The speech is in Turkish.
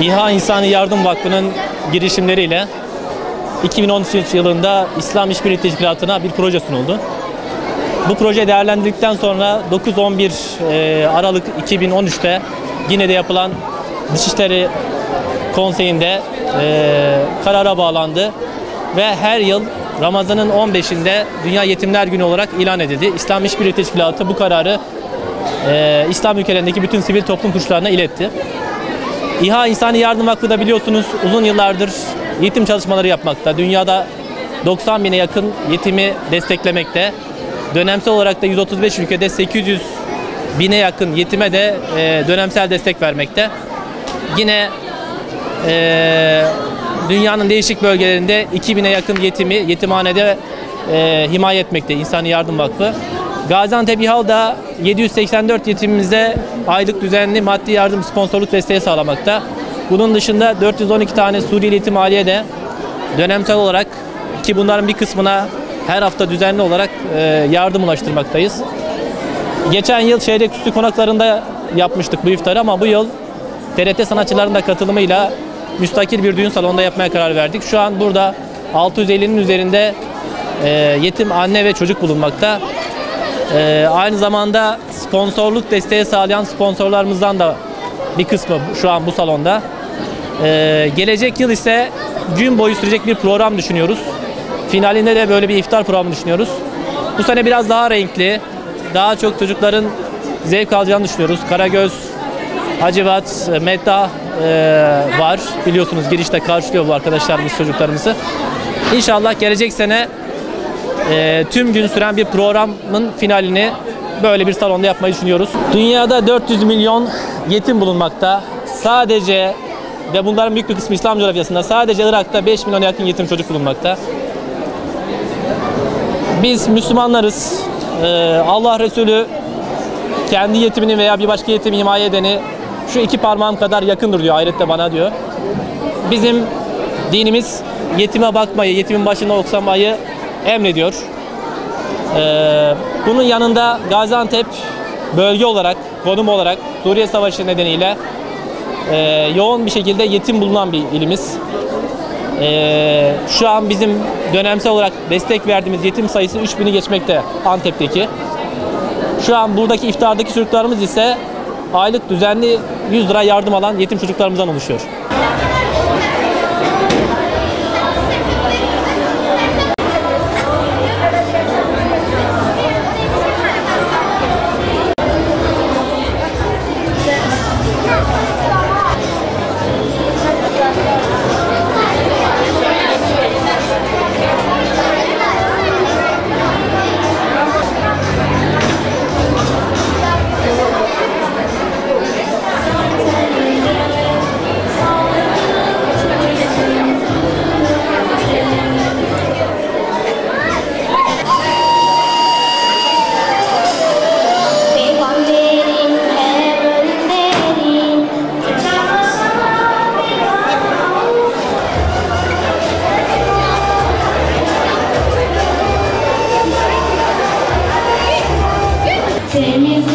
İHA İnsani Yardım Vakfı'nın girişimleriyle 2013 yılında İslam İşbirliği Teşkilatı'na bir proje sunuldu. Bu proje değerlendirildikten sonra 9-11 e, Aralık 2013'te yine de yapılan Dışişleri Konseyi'nde e, karara bağlandı ve her yıl Ramazan'ın 15'inde Dünya Yetimler Günü olarak ilan edildi. İslam İşbirliği Teşkilatı bu kararı e, İslam ülkelerindeki bütün sivil toplum kuruluşlarına iletti. İHA İnsani Yardım Vakfı da biliyorsunuz uzun yıllardır yetim çalışmaları yapmakta. Dünyada 90 bine yakın yetimi desteklemekte. Dönemsel olarak da 135 ülkede 800 bine yakın yetime de e, dönemsel destek vermekte. Yine e, dünyanın değişik bölgelerinde 2000'e yakın yetimi yetimhanede e, himaye etmekte İnsani Yardım Vakfı. Gaziantep İHA'da 784 yetimimize aylık düzenli maddi yardım sponsorluk desteği sağlamakta. Bunun dışında 412 tane Suriyeli yetim aileye de dönemsel olarak ki bunların bir kısmına her hafta düzenli olarak e, yardım ulaştırmaktayız. Geçen yıl Şehirek Üstü konaklarında yapmıştık bu iftarı ama bu yıl TRT sanatçılarının da katılımıyla müstakil bir düğün salonunda yapmaya karar verdik. Şu an burada 650'nin üzerinde e, yetim anne ve çocuk bulunmakta. E, aynı zamanda sponsorluk desteği sağlayan sponsorlarımızdan da bir kısmı şu an bu salonda. E, gelecek yıl ise gün boyu sürecek bir program düşünüyoruz. Finalinde de böyle bir iftar programı düşünüyoruz. Bu sene biraz daha renkli, daha çok çocukların zevk alacağını düşünüyoruz. Karagöz, Hacivat, Medda e, var. Biliyorsunuz girişte karşılıyor bu arkadaşlarımız çocuklarımızı. İnşallah gelecek sene e, tüm gün süren bir programın finalini böyle bir salonda yapmayı düşünüyoruz. Dünyada 400 milyon yetim bulunmakta. Sadece ve bunların büyük bir kısmı İslam coğrafyasında sadece Irak'ta 5 milyona yakın yetim çocuk bulunmakta. Biz Müslümanlarız. Ee, Allah Resulü kendi yetimini veya bir başka yetimi himaye edeni şu iki parmağım kadar yakındır diyor ahirette bana diyor. Bizim dinimiz yetime bakmayı, yetimin başına oksamayı emrediyor. Ee, bunun yanında Gaziantep bölge olarak, konum olarak Suriye Savaşı nedeniyle e, yoğun bir şekilde yetim bulunan bir ilimiz. Ee, şu an bizim dönemsel olarak destek verdiğimiz yetim sayısı 3000'i geçmekte Antep'teki. Şu an buradaki iftardaki çocuklarımız ise aylık düzenli 100 lira yardım alan yetim çocuklarımızdan oluşuyor. Same me